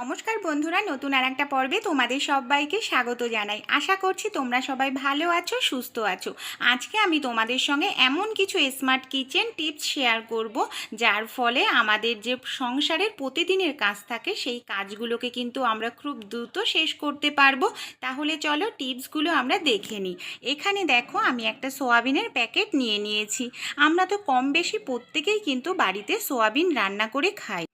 নমস্কার বন্ধুরা, নতুন আর একটা পর্বে তোমাদের সবাইকে স্বাগত জানাই। আশা করছি তোমরা সবাই ভালো আছো, সুস্থ আছো। আজকে আমি তোমাদের সঙ্গে এমন কিছু স্মার্ট কিচেন টিপস শেয়ার করব, যার ফলে আমাদের যে সংসারের প্রতিদিনের কাজ থাকে, সেই কাজগুলোকে কিন্তু আমরা খুব দ্রুত শেষ করতে পারব। তাহলে চলো টিপসগুলো আমরা দেখে নিই। এখানে দেখো, আমি একটা সোয়াবিনের প্যাকেট নিয়ে নিয়েছি। আমরা তো কম বেশি প্রত্যেকেই কিন্তু বাড়িতে সোয়াবিন রান্না করে খাই।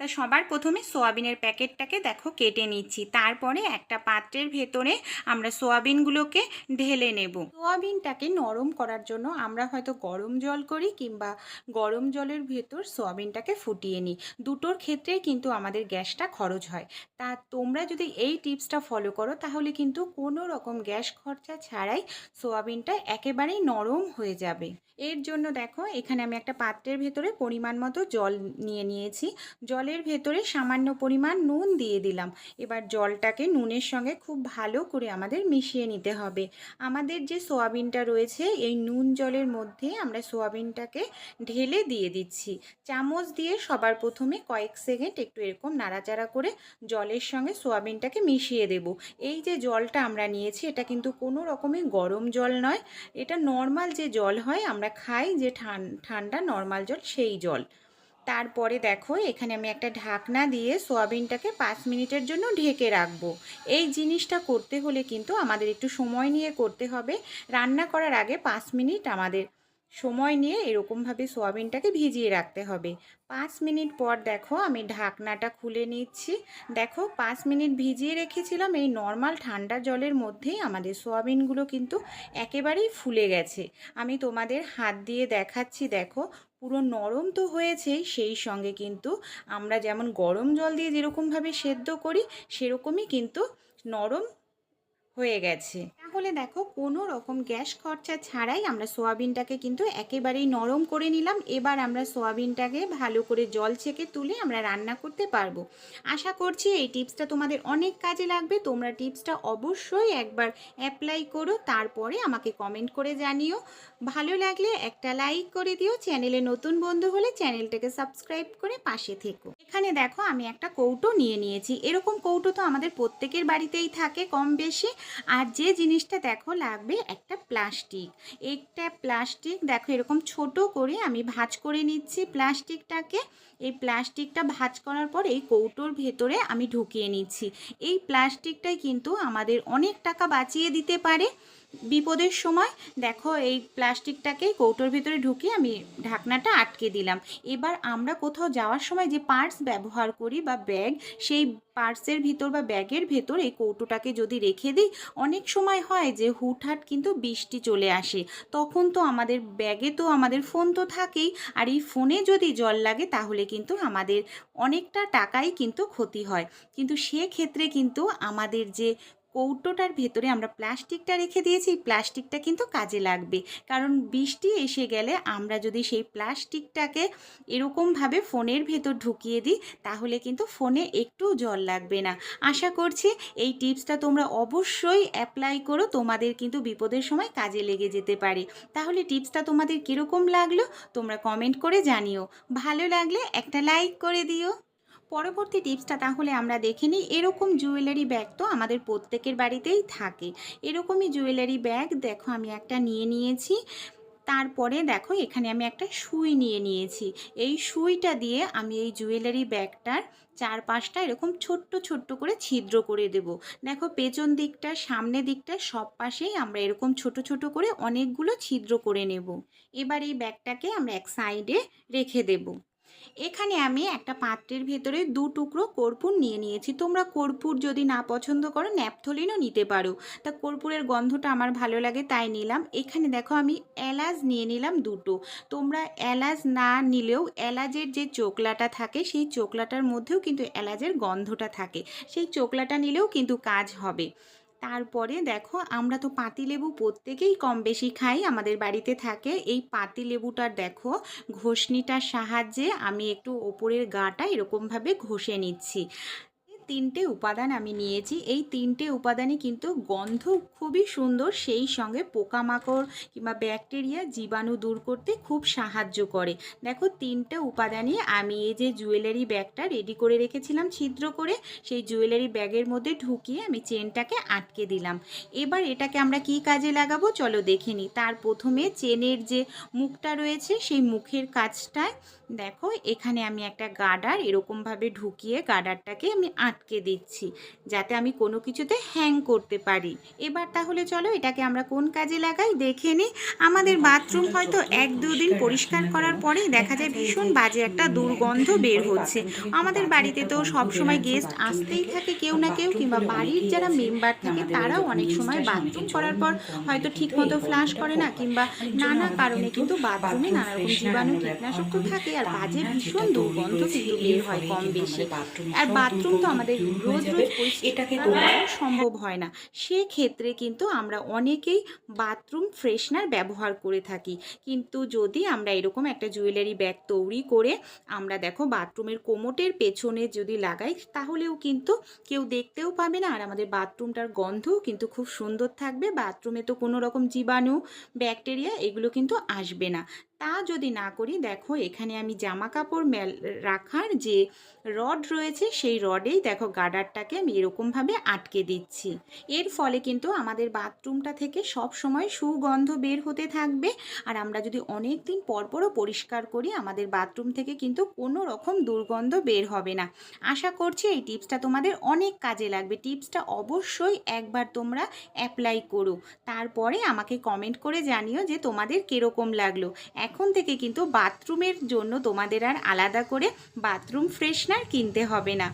তা সবার প্রথমে সোয়াবিনের প্যাকেটটাকে দেখো কেটে নিচ্ছি। তারপরে একটা পাত্রের ভেতরে আমরা সোয়াবিনগুলোকে ঢেলে নেব। সোয়াবিনটাকে নরম করার জন্য আমরা হয়তো গরম জল করি কিংবা গরম জলের ভেতর সোয়াবিনটাকে ফুটিয়ে নিই। দুটোর ক্ষেত্রেই কিন্তু আমাদের গ্যাসটা খরচ হয়। তা তোমরা যদি এই টিপসটা ফলো করো তাহলে কিন্তু কোনো রকম গ্যাস খরচা ছাড়াই সোয়াবিনটা একেবারেই নরম হয়ে যাবে। এর জন্য দেখো এখানে আমি একটা পাত্রের ভেতরে পরিমাণ মতো জল নিয়ে নিয়েছি। জলের ভেতরে সামান্য পরিমাণ নুন দিয়ে দিলাম। এবার জলটাকে নুনের সঙ্গে খুব ভালো করে আমাদের মিশিয়ে নিতে হবে। আমাদের যে সোয়াবিনটা রয়েছে, এই নুন জলের মধ্যে আমরা সোয়াবিনটাকে ঢেলে দিয়ে দিচ্ছি। চামচ দিয়ে সবার প্রথমে কয়েক সেকেন্ড একটু এরকম নাড়াচাড়া করে জলের সঙ্গে সোয়াবিনটাকে মিশিয়ে দেব। এই যে জলটা আমরা নিয়েছি, এটা কিন্তু কোনো রকমের গরম জল নয়। এটা নর্মাল যে জল হয়, আমরা খাই যে ঠান্ডা নর্মাল জল, সেই জল। তারপরে দেখো, এখানে আমি একটা ঢাকনা দিয়ে সোয়াবিনটাকে পাঁচ মিনিটের জন্য ঢেকে রাখব। এই জিনিসটা করতে হলে কিন্তু আমাদের একটু সময় নিয়ে করতে হবে। রান্না করার আগে পাঁচ মিনিট আমাদের সময় নিয়ে এরকমভাবে সোয়াবিনটাকে ভিজিয়ে রাখতে হবে। পাঁচ মিনিট পর দেখো, আমি ঢাকনাটা খুলে নিচ্ছি। দেখো, পাঁচ মিনিট ভিজিয়ে রেখেছিলাম। এই নর্মাল ঠান্ডা জলের মধ্যেই আমাদের সোয়াবিনগুলো কিন্তু একেবারেই ফুলে গেছে। আমি তোমাদের হাত দিয়ে দেখাচ্ছি, দেখো পুরো নরম তো হয়েছেই সেই সঙ্গে কিন্তু আমরা যেমন গরম জল দিয়ে যেরকমভাবে সেদ্ধ করি, সেরকমই কিন্তু নরম হয়ে গেছে। তাহলে দেখো, কোনো রকম গ্যাস খরচা ছাড়াই আমরা সোয়াবিনটাকে কিন্তু একেবারেই নরম করে নিলাম। এবার আমরা সোয়াবিনটাকে ভালো করে জল ছেঁকে তুলে আমরা রান্না করতে পারব। আশা করছি এই টিপসটা তোমাদের অনেক কাজে লাগবে। তোমরা টিপসটা অবশ্যই একবার অ্যাপ্লাই করো, তারপরে আমাকে কমেন্ট করে জানিও। ভালো লাগলে একটা লাইক করে দিও। চ্যানেলে নতুন বন্ধু হলে চ্যানেলটাকে সাবস্ক্রাইব করে পাশে থেকো। এখানে দেখো, আমি একটা কৌটো নিয়ে নিয়েছি। এরকম কৌটো তো আমাদের প্রত্যেকের বাড়িতেই থাকে কম বেশি। আর যে জিনিসটা দেখো লাগবে একটা প্লাস্টিক। একটা প্লাস্টিক দেখো এরকম ছোট করে আমি ভাজ করে নিচ্ছি প্লাস্টিকটাকে। এই প্লাস্টিকটা ভাজ করার পর এই কৌটোর ভেতরে আমি ঢুকিয়ে নিচ্ছি। এই প্লাস্টিকটাই কিন্তু আমাদের অনেক টাকা বাঁচিয়ে দিতে পারে। বিপদের সময় দেখো এই প্লাস্টিকটাকে কৌটোর ভিতরে ঢুকিয়ে আমি ঢাকনাটা আটকে দিলাম। এবার আমরা কোথাও যাওয়ার সময় যে পার্স ব্যবহার করি বা ব্যাগ সেই পার্সের ভিতর বা ব্যাগের ভেতর এই কৌটোটাকে যদি রেখে দিই, অনেক সময় হয় যে হুটহাট কিন্তু বৃষ্টি চলে আসে। তখন তো আমাদের ব্যাগে তো আমাদের ফোন তো থাকেই। আর এই ফোনে যদি জল লাগে তাহলে কিন্তু আমাদের অনেকটা টাকাই কিন্তু ক্ষতি হয়। কিন্তু সেক্ষেত্রে কিন্তু আমাদের যে কৌটোটার ভেতরে আমরা প্লাস্টিকটা রেখে দিয়েছি প্লাস্টিকটা কিন্তু কাজে লাগবে। কারণ বৃষ্টি এসে গেলে আমরা যদি সেই প্লাস্টিকটাকে এরকমভাবে ফোনের ভেতর ঢুকিয়ে দিই, তাহলে কিন্তু ফোনে একটু জল লাগবে না। আশা করছি এই টিপসটা তোমরা অবশ্যই অ্যাপ্লাই করো, তোমাদের কিন্তু বিপদের সময় কাজে লেগে যেতে পারে। তাহলে টিপসটা তোমাদের কীরকম লাগল, তোমরা কমেন্ট করে জানিও। ভালো লাগলে একটা লাইক করে দিও। পরবর্তী টিপসটা তাহলে আমরা দেখে নিই। এরকম জুয়েলারি ব্যাগ তো আমাদের প্রত্যেকের বাড়িতেই থাকে। এরকমই জুয়েলারি ব্যাগ, দেখো আমি একটা নিয়ে নিয়েছি। তারপরে দেখো এখানে আমি একটা সুই নিয়ে নিয়েছি। এই সুইটা দিয়ে আমি এই জুয়েলারি ব্যাগটার চারপাশটা এরকম ছোট্ট ছোট্ট করে ছিদ্র করে দেব। দেখো পেছন দিকটা, সামনে দিকটা সব পাশেই আমরা এরকম ছোট ছোট করে অনেকগুলো ছিদ্র করে নেব। এবার এই ব্যাগটাকে আমরা এক সাইডে রেখে দেবো। এখানে আমি একটা পাত্রের ভেতরে দু টুকরো কর্পূর নিয়ে নিয়েছি। তোমরা কর্পূর যদি না পছন্দ করো, ন্যাপথলিনও নিতে পারো। তা কর্পূরের গন্ধটা আমার ভালো লাগে, তাই নিলাম। এখানে দেখো আমি এলাচ নিয়ে নিলাম দুটো। তোমরা এলাচ না নিলেও এলাচের যে চোকলাটা থাকে, সেই চোকলাটার মধ্যেও কিন্তু এলাচের গন্ধটা থাকে। সেই চোকলাটা নিলেও কিন্তু কাজ হবে। তারপরে দেখো, আমরা তো পাতিলেবু প্রত্যেকেই কম বেশি খাই, আমাদের বাড়িতে থাকে। এই পাতিলেবুটার দেখো, ঘষনিটার সাহায্যে আমি একটু ওপরের গাটা এরকমভাবে ঘষে নিচ্ছি। তিনটে উপাদান আমি নিয়েছি। এই তিনটে উপাদানই কিন্তু গন্ধ খুবই সুন্দর, সেই সঙ্গে পোকামাকড় কিংবা ব্যাকটেরিয়া জীবাণু দূর করতে খুব সাহায্য করে। দেখো, তিনটে উপাদানই আমি এই যে জুয়েলারি ব্যাগটা রেডি করে রেখেছিলাম, ছিদ্র করে, সেই জুয়েলারি ব্যাগের মধ্যে ঢুকিয়ে আমি চেনটাকে আটকে দিলাম। এবার এটাকে আমরা কি কাজে লাগাবো? চলো দেখে নিই। তার প্রথমে চেনের যে মুখটা রয়েছে, সেই মুখের কাজটায় দেখো, এখানে আমি একটা গার্ডার এরকমভাবে ঢুকিয়ে গার্ডারটাকে আমি আটকে দিচ্ছি যাতে আমি কোনো কিছুতে হ্যাং করতে পারি। এবার তাহলে চলো এটাকে আমরা কোন কাজে লাগাই? দেখে নিই আমাদের বাথরুম হয়তো এক দুদিন পরিষ্কার করার পরেই দেখা যায় ভীষণ বাজে একটা দুর্গন্ধ বের হচ্ছে। আমাদের বাড়িতে তো সব সময় গেস্ট আসতেই থাকে কেউ না কেউ কিংবা বাড়ির যারা মেম্বার থাকে তারাও অনেক সময় বাথরুম করার পর হয়তো ঠিক মতো ফ্লাশ করে না কিংবা নানা কারণে কিন্তু বাথরুমে নানা রকম জীবাণু কীটনাশক তো থাকে আর বাজে ভীষণ দুর্গন্ধ কিন্তু বের হয় কম বেশি। আর বাথরুম তো আমাদের রোজ রোজ এটাকে তোমরা সম্ভব হয় না। সেক্ষেত্রে কিন্তু আমরা অনেকেই বাথরুম ফ্রেশনার ব্যবহার করে থাকি। কিন্তু যদি আমরা এরকম একটা জুয়েলারি ব্যাগ তৈরি করে আমরা দেখো বাথরুমের কোমোটের পেছনে যদি লাগাই তাহলেও কিন্তু কেউ দেখতেও পাবে না। আর আমাদের বাথরুমটার গন্ধও কিন্তু খুব সুন্দর থাকবে। বাথরুমে তো কোনো রকম জীবাণু ব্যাকটেরিয়া এগুলো কিন্তু আসবে না। তা যদি না করি দেখো এখানে আমি জামা কাপড় রাখার যে রড রয়েছে সেই রডেই দেখো গার্ডারটাকে আমি এরকমভাবে আটকে দিচ্ছি। এর ফলে কিন্তু আমাদের বাথরুমটা থেকে সব সময় সুগন্ধ বের হতে থাকবে। আর আমরা যদি অনেক দিন পরপরও পরিষ্কার করি, আমাদের বাথরুম থেকে কিন্তু কোনো রকম দুর্গন্ধ বের হবে না। আশা করছি এই টিপসটা তোমাদের অনেক কাজে লাগবে। টিপসটা অবশ্যই একবার তোমরা অ্যাপ্লাই করো। তারপরে আমাকে কমেন্ট করে জানিও যে তোমাদের কীরকম লাগল। এখন থেকে কিন্তু বাথরুমের জন্য তোমাদের আর আলাদা করে বাথরুম ফ্রেশনার কিনতে হবে না।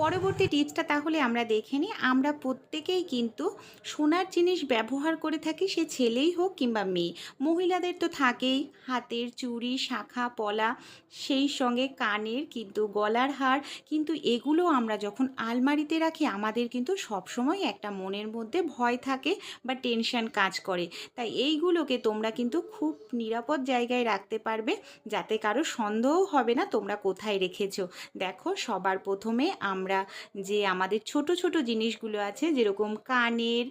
পরবর্তী টিপসটা তাহলে আমরা দেখে নিই। আমরা প্রত্যেকেই কিন্তু সোনার জিনিস ব্যবহার করে থাকি, সে ছেলেই হোক কিংবা মেয়ে। মহিলাদের তো থাকেই, হাতের চুড়ি, শাখা, পলা, সেই সঙ্গে কানের কিন্তু গলার হার। কিন্তু এগুলো আমরা যখন আলমারিতে রাখি, আমাদের কিন্তু সবসময় একটা মনের মধ্যে ভয় থাকে বা টেনশন কাজ করে। তাই এইগুলোকে তোমরা কিন্তু খুব নিরাপদ জায়গায় রাখতে পারবে, যাতে কারও সন্দেহ হবে না তোমরা কোথায় রেখেছো। দেখো, সবার প্রথমে আমরা যে আমাদের ছোট ছোট জিনিসগুলো আছে, যেরকম কানের,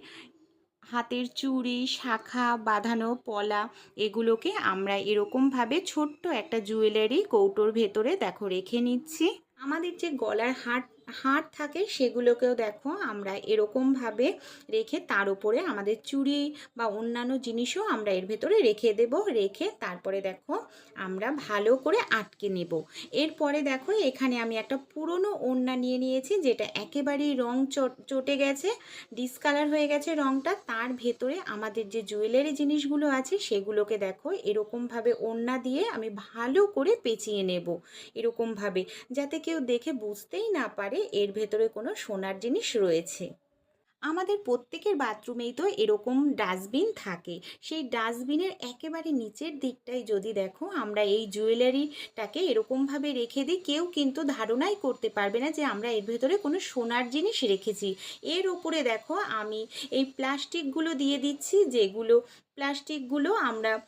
হাতের চুড়ি, শাখা, বাঁধানো পলা, এগুলোকে আমরা এরকমভাবে ছোট্ট একটা জুয়েলারি কৌটোর ভেতরে, দেখো, রেখে নিচ্ছি। আমাদের যে গলার হাট হাট থাকে সেগুলোকেও দেখো আমরা এরকমভাবে রেখে তার উপরে আমাদের চুড়ি বা অন্যান্য জিনিসও আমরা এর ভেতরে রেখে দেব, রেখে তারপরে দেখো আমরা ভালো করে আটকে নেব। এরপরে দেখো এখানে আমি একটা পুরনো ওড়না নিয়ে নিয়েছি যেটা একেবারেই রং চট- চটে গেছে ডিসকালার হয়ে গেছে রংটা। তার ভেতরে আমাদের যে জুয়েলারি জিনিসগুলো আছে সেগুলোকে দেখো এরকমভাবে ওড়না দিয়ে আমি ভালো করে পেঁচিয়ে নেব এরকমভাবে। যাতে কেউ দেখে বুঝতেই না পারে এর ভেতরে কোনো সোনার জিনিস রয়েছে। আমাদের প্রত্যেকের বাথরুমেই তো এরকম ডাস্টবিন থাকে। সেই ডাস্টবিনের একেবারে নিচের দিকটাই যদি দেখো, আমরা এই জুয়েলারিটাকে এরকমভাবে রেখে দিই, কেউ কিন্তু ধারণাই করতে পারবে না যে আমরা এর ভেতরে কোনো সোনার জিনিস রেখেছি। এর উপরে দেখো, আমি এই প্লাস্টিকগুলো দিয়ে দিচ্ছি, যেগুলো, প্লাস্টিকগুলো আমরা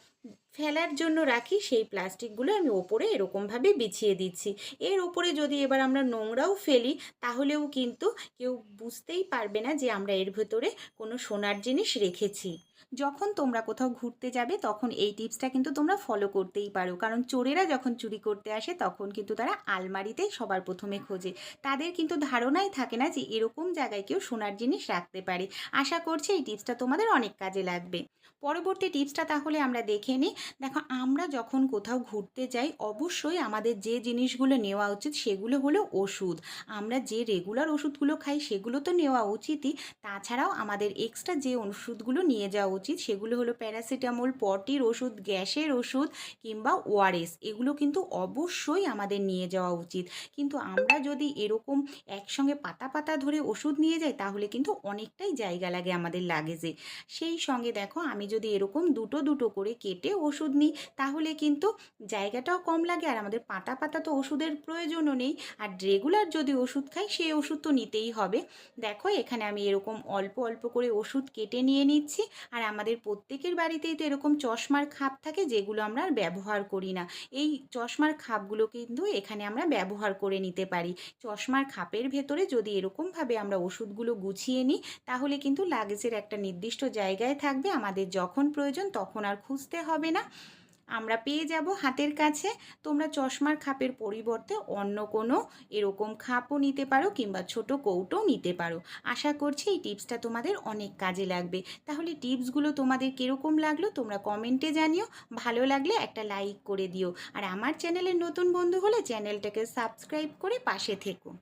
ফেলার জন্য রাখি, সেই প্লাস্টিকগুলো আমি ওপরে এরকমভাবে বিছিয়ে দিচ্ছি। এর ওপরে যদি এবার আমরা নোংরাও ফেলি, তাহলেও কিন্তু কেউ বুঝতেই পারবে না যে আমরা এর ভেতরে কোনো সোনার জিনিস রেখেছি। যখন তোমরা কোথাও ঘুরতে যাবে, তখন এই টিপসটা কিন্তু তোমরা ফলো করতেই পারো। কারণ চোরেরা যখন চুরি করতে আসে, তখন কিন্তু তারা আলমারিতেই সবার প্রথমে খোঁজে। তাদের কিন্তু ধারণাই থাকে না যে এরকম জায়গায় কেউ সোনার জিনিস রাখতে পারে। আশা করছি এই টিপসটা তোমাদের অনেক কাজে লাগবে। পরবর্তী টিপসটা তাহলে আমরা দেখে নিই। দেখো, আমরা যখন কোথাও ঘুরতে যাই, অবশ্যই আমাদের যে জিনিসগুলো নেওয়া উচিত, সেগুলো হলো ওষুধ। আমরা যে রেগুলার ওষুধগুলো খাই, সেগুলো তো নেওয়া উচিতই। তাছাড়াও আমাদের এক্সট্রা যে ওষুধগুলো নিয়ে যাওয়া উচিত। সেগুলো হলো প্যারাসিটামল, পটির ওষুধ, গ্যাসের ওষুধ কিংবা ওআরএস। এগুলো কিন্তু অবশ্যই আমাদের নিয়ে যাওয়া উচিত। কিন্তু আমরা যদি এরকম একসঙ্গে পাতা পাতা ধরে ওষুধ নিয়ে যাই, তাহলে কিন্তু অনেকটাই জায়গা লাগে আমাদের লাগেজে। সেই সঙ্গে দেখো, আমি যদি এরকম দুটো দুটো করে কেটে ওষুধ নিই, তাহলে কিন্তু জায়গাটাও কম লাগে আর আমাদের পাতা পাতা তো ওষুধের প্রয়োজনও নেই। আর রেগুলার যদি ওষুধ খাই সেই ওষুধ তো নিতেই হবে। দেখো, এখানে আমি এরকম অল্প অল্প করে ওষুধ কেটে নিয়ে নিচ্ছি। আর আর আমাদের প্রত্যেকের বাড়িতেই তো এরকম চশমার খাপ থাকে যেগুলো আমরা আর ব্যবহার করি না। এই চশমার খাপগুলো কিন্তু এখানে আমরা ব্যবহার করে নিতে পারি। চশমার খাপের ভেতরে যদি এরকমভাবে আমরা ওষুধগুলো গুছিয়ে নিই, তাহলে কিন্তু লাগেজের একটা নির্দিষ্ট জায়গায় থাকবে। আমাদের যখন প্রয়োজন তখন আর খুঁজতে হবে না। আমরা পেয়ে যাব হাতের কাছে। তোমরা চশমার খাপের পরিবর্তে অন্য কোনো এরকম খাপও নিতে পারো কিংবা ছোট কৌটোও নিতে পারো। আশা করছি এই টিপসটা তোমাদের অনেক কাজে লাগবে। তাহলে টিপসগুলো তোমাদের কীরকম লাগল তোমরা কমেন্টে জানিও। ভালো লাগলে একটা লাইক করে দিও। আর আমার চ্যানেলের নতুন বন্ধু হলে চ্যানেলটাকে সাবস্ক্রাইব করে পাশে থেকো।